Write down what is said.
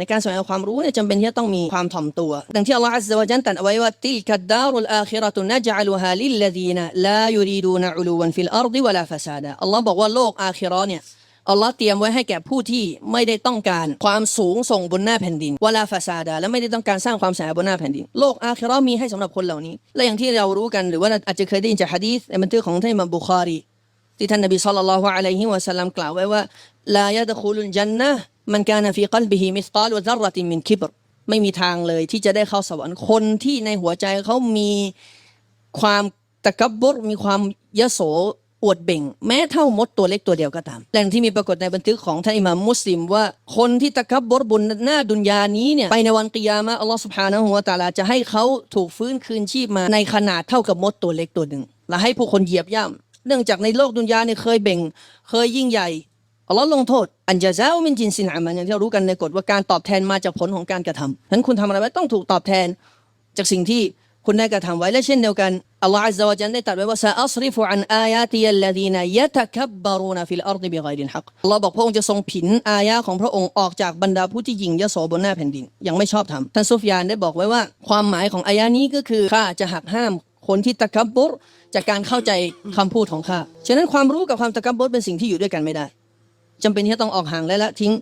ในการแสวงหาความรู้เนี่ยจำเป็นที่จะต้องมีความถ่อมตัว ดังที่อัลลอฮฺอัลลอฮฺจันตรัสเอาไว้ว่าติลกัดดารุลอาคิรตุนัจอัลุฮาลิลลดีนลายูรีดูนอุลูวันฟิลอาร์ดิวะลาฟาซาดะอัลลอฮ์บอกว่าโลกอาคิราเนี่ยอัลลอฮ์เตรียมไว้ให้แก่ผู้ที่ไม่ได้ต้องการความสูงส่งบนหน้าแผ่นดินวะลาฟาซาดะและไม่ได้ต้องการสร้างความเสียหายบนหน้าแผ่นดิน โลกอาคิรามีให้สำหรับคนเหล่านี้ และอย่างที่เรารู้กันหรือว่าอาจจะเคยได้ยินจากฮะดีษในบันทึกของท่านมัมบุคารีที่ท่านนบีศ็อลลัลลอฮุอะลัยฮิวะสัลลัมกล่าวไว้ว่าลายะดะคุลุลจันนะห์มันกานฟีกัลบิฮิมิสกาลวะซัรติมินคิบรไม่มีทางเลยที่จะได้เข้าสวรรค์คนที่ในหัวใจเขามีความตะกับบรมีความยโสอวดเบ่ง แม้เท่ามดตัวเล็กตัวเดียวก็ตาม แหล่งที่มีปรากฏในบันทึกของท่านอิหม่ามมุสลิมว่าคนที่ตะกับบรบนหน้าดุนยานี้เนี่ยไปในวันกิยามะอัลลอฮ์สุบฮานะฮูวตาลาจะให้เขาถูกฟื้นคืนชีพมาในขนาดเท่ากับมดตัวเล็กตัวหนึ่งและให้ผู้คนเหยียบย่ำเนื่องจากในโลกดุนยาเนี่ยเคยเบ่ง เคยยิ่งใหญ่ อัลลอฮ์ลงโทษ อันจะซามินจินสินอามันอย่างที่เรารู้กันในกฎว่าการตอบแทนมาจากผลของการกระทำฉะนั้นคุณทำอะไรไว้ต้องถูกตอบแทน จากสิ่งที่คุณได้กระทำไว้และเช่นเดียวกันอัลลอฮ์อัลลอฮฺจันได้ตรัสไว้ว่าซาอัสริฟุอันอายาติยัลลดีนยะตะคับบารูนฟิลอาร์ดบิไกรินฮักอัลลอฮ์บอกพระองค์จะทรงผินอายะของพระองค์ออกจากบรรดาผู้ที่ยิงยโสบนหน้าแผ่นดินยังไม่ชอบทำท่านซุฟยานได้บอกไว้ว่าความหมายของอายะนี้ก็คือข้าจะหักห้ามคนที่ตะกับบรจากการเข้าใจคำพูดของข้าฉะนั้นความรู้กับความตะกับบรเป็นสิ่งที่อยู่ด้วยกันไม่ได้ จำเป็นที่จะต้องออกห่างและละทิ้ง